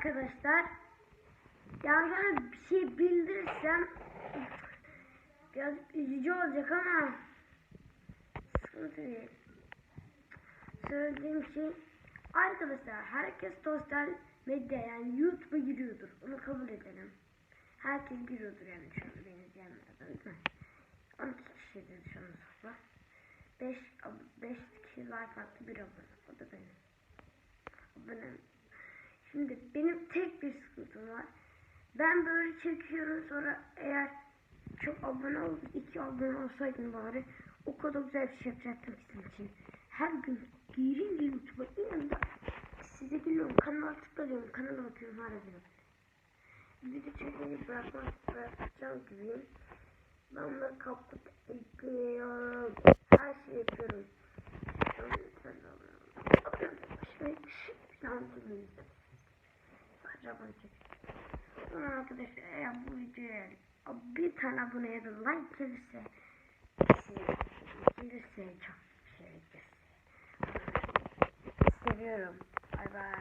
arkadaşlar. Yani bir şey bildirirsem biraz üzücü olacak ama sıkıntı değil. Söylediğim şey arkadaşlar herkes sosyal medya yani YouTube'a giriyordur. Onu kabul edelim. Herkes giriyordur yani şu an beni izleyenlerden değil mi? 12 kişidir şu an sonra. 5, 5 kişi like attı bir abone. O da benim. Abonem. Şimdi benim tek bir sıkıntım var. Ben böyle çekiyorum sonra eğer çok abone ol, iki abone olsaydım bari o kadar güzel bir şey yapacaktım sizin için. Her gün girince YouTube'a inanın da size biliyorum kanala tıklıyorum kanala bakıyorum diyorum. Video çekmeyi bırakmak bırakacağım gibiyim. Ben bunları kaput ekliyorum. Her şeyi yapıyorum. Abone olun. Abone olun. Şöyle bir şey yapmayın. Abone çek. Sonra arkadaşlar eğer bu videoya bir tane aboneye de like gelirse şey, gelirse çok şey gelirse. Seviyorum. Bay bay.